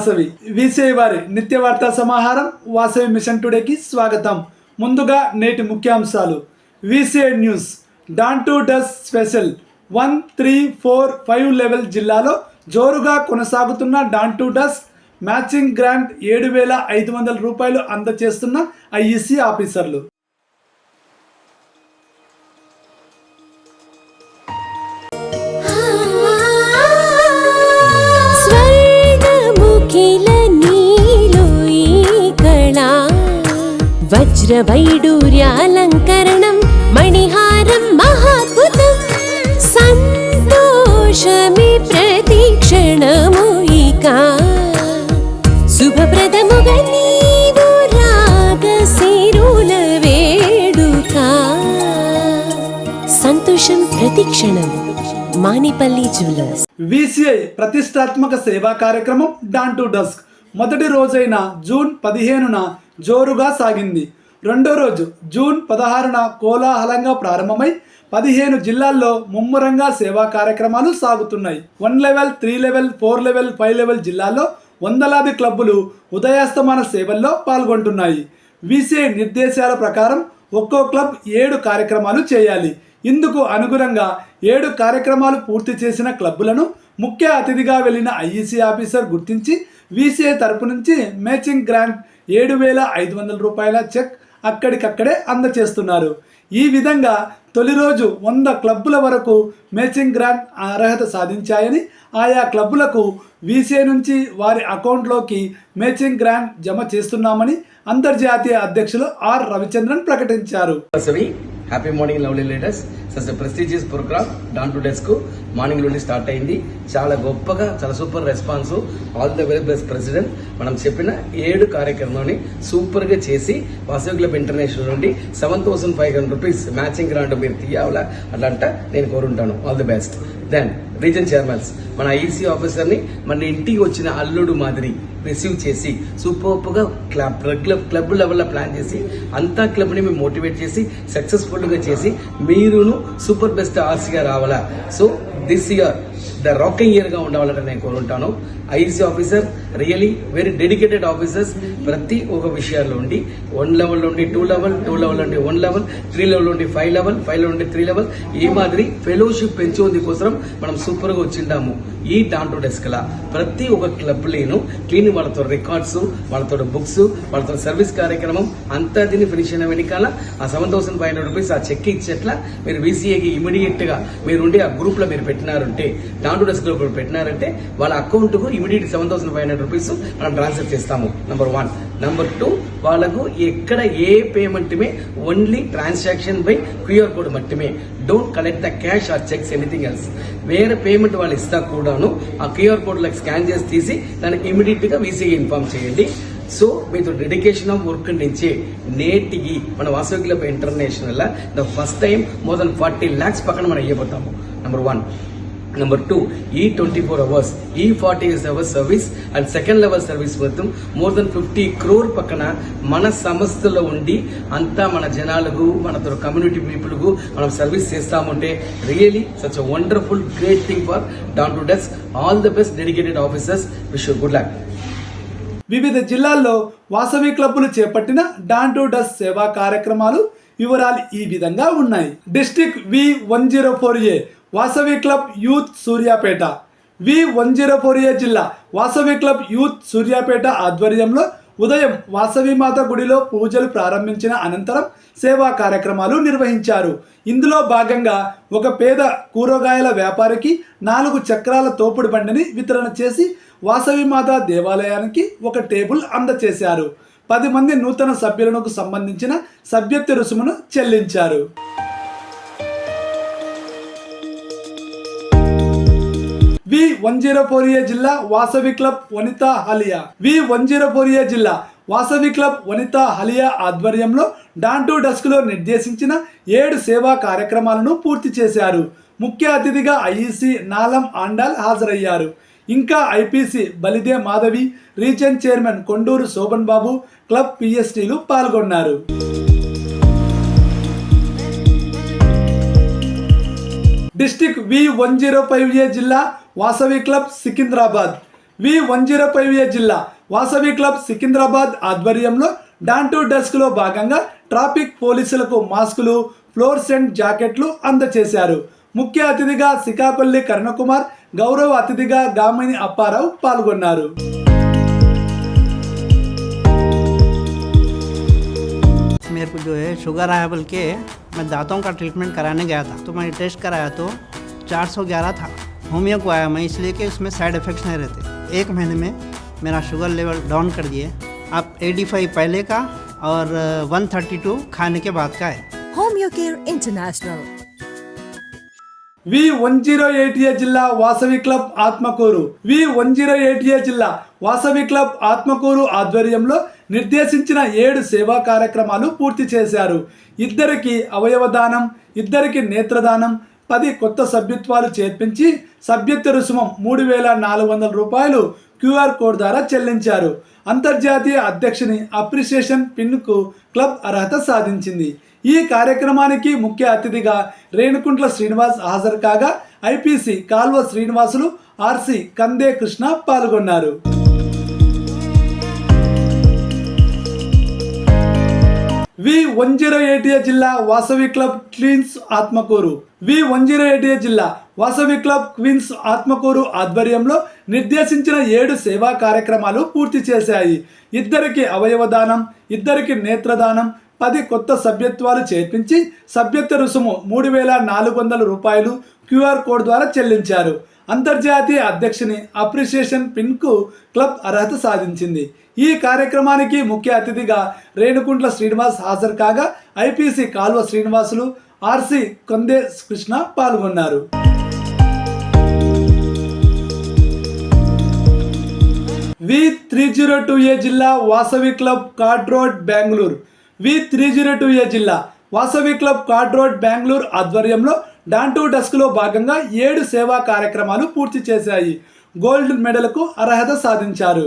Vasavi VCI వారి నిత్య వార్తా సమాహారం వాసవి మిషన్ టుడేకి స్వాగతం. ముందుగా నేటి ముఖ్యాంశాలు. VCI news dawn to dusk special one three four five level జిల్లాలో జోరుగా కొనసాగుతున్న dawn to dusk matching grant ఏడు వేల ఐదు వందల రూపాయలు అందజేస్తున్న ఐఈసీ ఆఫీసర్లు. వజ్రవైడూర్యాలంకరణం మణిహారం మహాద్భుతం. సంతోషమి ప్రతిక్షణము ఇక. శుభప్రదముగా నీవు రాగశిరుల వేడుక. సంతోషం ప్రతిక్షణం మానిపల్లి జ్యువెలర్స్. విసిఐ ప్రతిష్టాత్మక సేవా కార్యక్రమం డాన్ టు డస్క్. మొదటి రోజైన జూన్ పదిహేనున జోరుగా సాగింది. రెండో రోజు జూన్ పదహారున కోలాహలంగా ప్రారంభమై పదిహేను జిల్లాల్లో ముమ్మరంగా సేవా కార్యక్రమాలు సాగుతున్నాయి. One level three level four level five level జిల్లాల్లో వందలాది క్లబ్బులు ఉదయాస్తమాన సేవల్లో పాల్గొంటున్నాయి. వీసీఐ నిర్దేశాల ప్రకారం ఒక్కో క్లబ్ ఏడు కార్యక్రమాలు చేయాలి. ఇందుకు అనుగుణంగా ఏడు కార్యక్రమాలు పూర్తి చేసిన క్లబ్బులను ముఖ్య అతిథిగా వెళ్ళిన ఐఈసీ ఆఫీసర్ గుర్తించి వీసీఐ తరపు నుంచి మ్యాచింగ్ గ్రాంట్ ఏడు వేల ఐదు వందల రూపాయల చెక్ అక్కడికక్కడే అందచేస్తున్నారు. ఈ విధంగా తొలి రోజు వంద క్లబ్బుల వరకు మ్యాచింగ్ గ్రాంట్ అర్హత సాధించాయని ఆయా క్లబ్బులకు వీసీ నుంచి వారి అకౌంట్లోకి మ్యాచింగ్ గ్రాంట్ జమ చేస్తున్నామని అంతర్జాతీయ అధ్యక్షులు ఆర్ రవిచంద్రన్ ప్రకటించారు. Happy morning lovely leaders such prestigious programme dawn to dusk morning నుండి స్టార్ట్ అయింది. చాలా గొప్పగా చాలా super response all the very best president మనం చెప్పిన ఏడు కార్యక్రమాన్ని సూపర్గా చేసి వాసవి క్లబ్ ఇంటర్నేషనల్ నుండి seven thousand five hundred rupees matching grant మీరు తీయాలా అట్లంట నేను కోరుంటాను all the best then reason chairmans మన ఐసీ ఆఫీసర్ని మన ఇంటికి వచ్చిన అల్లుడు మాదిరి రిసీవ్ చేసి సూపర్గా క్లబ్ క్లబ్ క్లబ్ లెవెల్లో ప్లాన్ చేసి అంతా క్లబ్ని మేము మోటివేట్ చేసి సక్సెస్ఫుల్గా చేసి మీరును సూపర్ బెస్ట్ ఆర్సీగా రావాలా? So this year the rocking ఇయర్గా ఉండాలని నేను కోరుంటాను IC officer really very dedicated officers ప్రతి ఒక విషయాల్లో ఉండి వన్ లెవెల్ నుండి టూ లెవెల్ టూ లెవెల్ నుండి వన్ లెవెల్ త్రీ లెవెల్ నుండి ఫైవ్ లెవెల్ ఫైవ్ నుండి త్రీ లెవెల్ ఈ మాదిరి ఫెలోషిప్ పెంచుకుంది కోసం మనం సూపర్గా వచ్చిండాము ఈ డాంటో డెస్క్ లా ప్రతి ఒక్క క్లబ్ లేను క్లీన్ వాళ్ళతో రికార్డ్స్ వాళ్ళతో బుక్స్ వాళ్ళతో సర్వీస్ కార్యక్రమం అంతా దీన్ని ఫినిష్ అయిన వెనకాల ఆ seven thousand five hundred rupees ఆ చెక్ ఇచ్చేట్లా మీరు వీసీఏకి ఇమీడియట్గా మీరు ఉండి ఆ గ్రూప్లో మీరు పెట్టినారంటే డాన్ టు డెస్క్లో పెట్టినారంటే వాళ్ళ అకౌంట్కు immediate seven thousand five hundred rupees మనం ట్రాన్స్ఫర్ చేస్తాము నంబర్ వన్ నంబర్ టూ వాళ్ళకు ఎక్కడ ఏ payment may only transaction by QR code మట్టుమే. Don't collect the cash or cheques anything else వేరే పేమెంట్ వాళ్ళు ఇస్తా కూడాను ఆ క్యూఆర్ కోడ్లకు స్కాన్ చేసి తీసి దానికి ఇమీడియట్గా వీసీఐ ఇన్ఫార్మ్ చేయండి. సో మీతో డెడికేషన్ ఆఫ్ వర్క్ నుంచి నేటికి మన Vasavi club international the first time more than forty lakhs పక్కన మనం ఇవ్వబోతాము నెంబర్ వన్ నెంబర్ టూ ఈ ట్వంటీ ఫోర్ అవర్స్ ఈ forty hours service and second level service మొత్తం మోర్ దెన్ ఫిఫ్టీ క్రోర్ పక్కన మన సంస్థలో ఉండి అంతా మన జనాలకు మన కమ్యూనిటీ పీపుల్కు మనం సర్వీస్ చేస్తామంటే really such wonderful great thing for dawn to dusk all the best dedicated officers wish good luck వివిధ జిల్లాల్లో వాసవి క్లబ్బులు చేపట్టిన డాన్ టు డస్ సేవా కార్యక్రమాలు వివరాలు ఈ విధంగా ఉన్నాయి. District V one zero four A Vasavi club youth Suryapet. V one zero four A జిల్లా వాసవి క్లబ్ యూత్ సూర్యాపేట ఆధ్వర్యంలో ఉదయం వాసవి మాత గుడిలో పూజలు ప్రారంభించిన అనంతరం సేవా కార్యక్రమాలు నిర్వహించారు. ఇందులో భాగంగా ఒక పేద కూరగాయల వ్యాపారికి నాలుగు చక్రాల తోపుడు బండిని వితరణ చేసి వాసవిమాత దేవాలయానికి ఒక టేబుల్ అందచేశారు. పది మంది నూతన సభ్యులకు సంబంధించిన సభ్యత్వ రుసుమును చెల్లించారు. V one zero four A జిల్లా Vasavi club Vanitha Haliya. V one zero four A జిల్లా వాసవి క్లబ్ వనితా హలియా ఆధ్వర్యంలో డాన్ టు నిర్దేశించిన ఏడు సేవా కార్యక్రమాలను పూర్తి చేశారు. ముఖ్య అతిథిగా ఐఈసీ నాలం ఆండాల్ హాజరయ్యారు. ఇంకా IPC Balide Madhavi region chairman Konduru Shoban Babu club పిఎస్టీలు పాల్గొన్నారు. District V one zero five A జిల్లా Vasavi club Secunderabad V one zero five A జిల్లా వాసవి క్లబ్ సికింద్రాబాద్ ఆధ్వర్యంలో డాన్ టు డెస్క్లో భాగంగా ట్రాఫిక్ పోలీసులకు మాస్కులు ఫ్లోర్సెంట్ జాకెట్లు అందజేశారు ముఖ్య అతిథిగా సికాపల్లి కరుణకుమార్ గౌరవ అతిథిగా గామిని అప్పారావు పాల్గొన్నారు मेरे को जो है शुगर आया बोल के मैं दांतों का ट्रीटमेंट कराने गया था तो मैंने टेस्ट कराया तो 411 था होमियो को आया मैं इसलिए कि उसमें साइड इफ़ेक्ट्स नहीं रहते एक महीने में मेरा शुगर लेवल डाउन कर दिए अब 85 पहले का और 132 खाने के बाद का है Home Your Care International. V one zero eight A జిల్లా Vasavi club Atmakur V one zero eight A జిల్లా వాసవి క్లబ్ ఆత్మకూరు ఆధ్వర్యంలో నిర్దేశించిన ఏడు సేవా కార్యక్రమాలు పూర్తి చేశారు ఇద్దరికి అవయవదానం ఇద్దరికి నేత్రదానం పది కొత్త సభ్యత్వాలు చేర్పించి సభ్యత్వ రుసుమం మూడు వేల నాలుగు వందల రూపాయలు క్యూఆర్ కోడ్ ద్వారా చెల్లించారు. అంతర్జాతీయ అధ్యక్షుని అప్రిసియేషన్ పిన్కు క్లబ్ అర్హత సాధించింది. ఈ కార్యక్రమానికి ముఖ్య అతిథిగా రేణుకుంట్ల శ్రీనివాస్ హాజరు కాగా ఐపీసీ కాల్వ శ్రీనివాసులు ఆర్సి కందే కృష్ణ పాల్గొన్నారు. వి వన్ జీరో ఎయిట్ జిల్లా Vasavi club queens Atmakur. V one zero eight జిల్లా వాసవి క్లబ్ క్వీన్స్ ఆత్మకూరు ఆధ్వర్యంలో నిర్దేశించిన ఏడు సేవా కార్యక్రమాలు పూర్తి చేశాయి. ఇద్దరికి అవయవదానం ఇద్దరికి నేత్రదానం పది కొత్త సభ్యత్వాలు చేర్పించి సభ్యత్వ రుసుము మూడు వేల నాలుగు వందల రూపాయలు క్యూఆర్ కోడ్ ద్వారా చెల్లించారు. అంతర్జాతీయ అధ్యక్షుని అప్రిసియేషన్ పిన్కు క్లబ్ అర్హత సాధించింది. ఈ కార్యక్రమానికి ముఖ్య అతిథిగా రేణుకుంట్ల శ్రీనివాస్ హాజరు కాగా ఐపీసీ కాల్వ శ్రీనివాసులు ఆర్సి కొందే కృష్ణ పాల్గొన్నారు. V three zero two A జిల్లా Vasavi club chord road Bengaluru. V three zero two A జిల్లా Vasavi club chord road Bengaluru ఆధ్వర్యంలో డాన్ టు డస్క్లో భాగంగా ఏడు సేవా కార్యక్రమాలు పూర్తి చేశాయి. గోల్డ్ మెడల్కు అర్హత సాధించారు.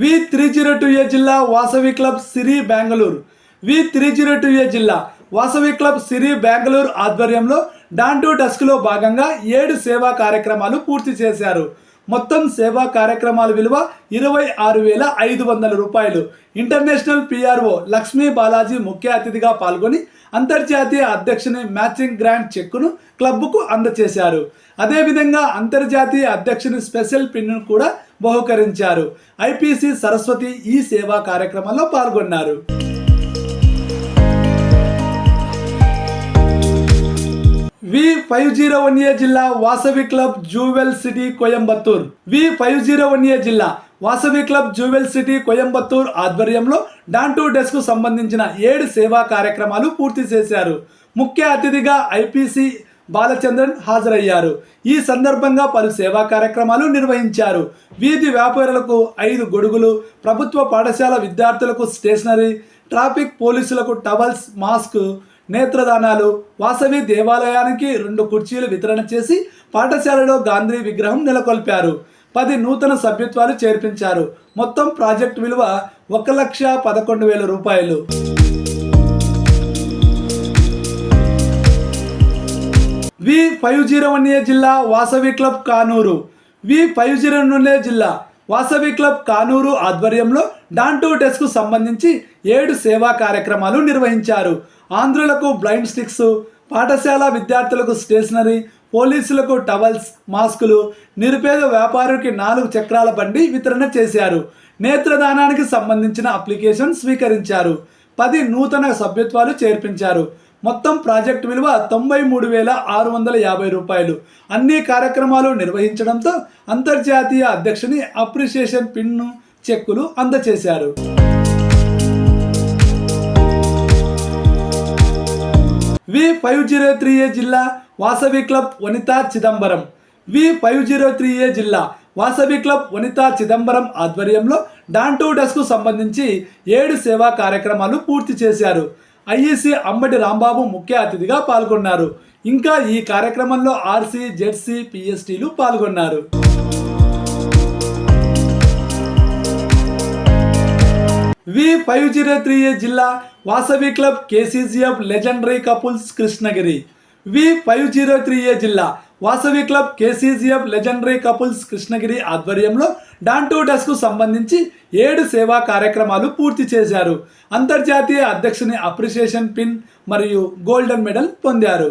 V three zero two A జిల్లా Vasavi club Siri Bengaluru. V three zero two A జిల్లా వాసవి క్లబ్ సిరి బెంగళూరు ఆధ్వర్యంలో డాంటూ డస్క్లో భాగంగా ఏడు సేవా కార్యక్రమాలు పూర్తి చేశారు. మొత్తం సేవా కార్యక్రమాల విలువ ఇరవై ఆరు వేల ఐదు వందల రూపాయలు. ఇంటర్నేషనల్ పిఆర్ఓ లక్ష్మీ బాలాజీ ముఖ్య అతిథిగా పాల్గొని అంతర్జాతీయ అధ్యక్షుని మ్యాచింగ్ గ్రాంట్ చెక్కును క్లబ్కు అందజేశారు అదేవిధంగా అంతర్జాతీయ అధ్యక్షుని స్పెషల్ పిన్ను కూడా బహుకరించారు. ఐపీసీ సరస్వతి ఈ సేవా కార్యక్రమంలో పాల్గొన్నారు. V five zero one A జిల్లా Vasavi club jewel city Coimbatore. V five zero one A జిల్లా Vasavi club jewel city Coimbatore ఆధ్వర్యంలో డాన్ టు డెస్క్ సంబంధించిన ఏడు సేవా కార్యక్రమాలు పూర్తి చేశారు. ముఖ్య అతిథిగా ఐపీసీ బాలచంద్రన్ హాజరయ్యారు. ఈ సందర్భంగా పలు సేవా కార్యక్రమాలు నిర్వహించారు. వీధి వ్యాపారులకు ఐదు గొడుగులు ప్రభుత్వ పాఠశాల విద్యార్థులకు స్టేషనరీ ట్రాఫిక్ పోలీసులకు టవల్స్ మాస్క్ నేత్రదానాలు వాసవి దేవాలయానికి రెండు కుర్చీలు వితరణ చేసి పాఠశాలలో గాంధీ విగ్రహం నెలకొల్పారు. పది నూతన సభ్యత్వాలు చేర్పించారు. మొత్తం ప్రాజెక్ట్ విలువ ఒక లక్ష పదకొండు వేల రూపాయలు. V five zero one A జిల్లా Vasavi club Kanuru. V five zero one A జిల్లా వాసవి క్లబ్ కానూరు ఆధ్వర్యంలో డాన్ టు డెస్క్ సంబంధించి ఏడు సేవా కార్యక్రమాలు నిర్వహించారు. ఆంధ్రులకు బ్లైండ్ స్టిక్స్ పాఠశాల విద్యార్థులకు స్టేషనరీ పోలీసులకు టవల్స్ మాస్కులు నిరుపేద వ్యాపారికి నాలుగు చక్రాల బండి వితరణ చేశారు. నేత్రదానానికి సంబంధించిన అప్లికేషన్ స్వీకరించారు. పది నూతన సభ్యత్వాలు చేర్పించారు. మొత్తం ప్రాజెక్ట్ విలువ తొంభై మూడు వేల ఆరు వందల యాభై రూపాయలు. అన్ని కార్యక్రమాలు నిర్వహించడంతో అంతర్జాతీయ అధ్యక్షుని అప్రిసియేషన్ పిన్ను చెక్కులు అందజేశారు V five zero three A జిల్లా Vasavi club Vanitha Chidambaram. V five zero three A జిల్లా వాసవి క్లబ్ వనితా చిదంబరం ఆధ్వర్యంలో డాన్ టు సంబంధించి ఏడు సేవా కార్యక్రమాలు పూర్తి చేశారు. ఐఈసీ అంబటి రాంబాబు ముఖ్య అతిథిగా పాల్గొన్నారు. ఇంకా ఈ కార్యక్రమంలో ఆర్సీ జెడ్సీ పిఎస్టీలు పాల్గొన్నారు. V five zero three A జిల్లా Vasavi club KCCF legendary couples Krishnagiri. V five zero three A జిల్లా Vasavi club KCCF legendary couples Krishnagiri ఆధ్వర్యంలో డాన్ టు డస్కు సంబంధించి ఏడు సేవా కార్యక్రమాలు పూర్తి చేశారు. అంతర్జాతీయ అధ్యక్షుని అప్రిసియేషన్ పిన్ మరియు గోల్డెన్ మెడల్ పొందారు.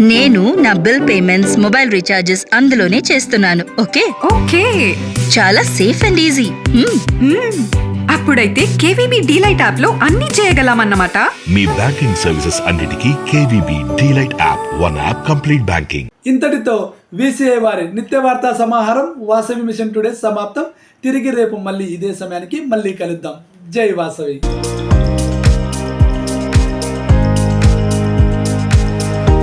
నేను నా బిల్ పేమెంట్స్ మొబైల్ రీఛార్జెస్ అందులోనే చేస్తున్నాను ఓకే? ఓకే. చాలా సేఫ్ అండ్ ఈజీ. అప్పుడైతే కేవీబీ డీలైట్ యాప్లో అన్ని చేయగలమన్నమాట. మీ బ్యాంకింగ్ సర్వీసెస్ అన్నిటికీ KVB DeLight app one app complete banking. ఇంతటితో వీసీఐ వారి నిత్య వార్తా సమాహారం వాసవి మిషన్ టుడే సమాప్తం. తిరిగి రేపు మళ్ళీ ఇదే సమయానికి మళ్ళీ కలుద్దాం. జై వాసవి.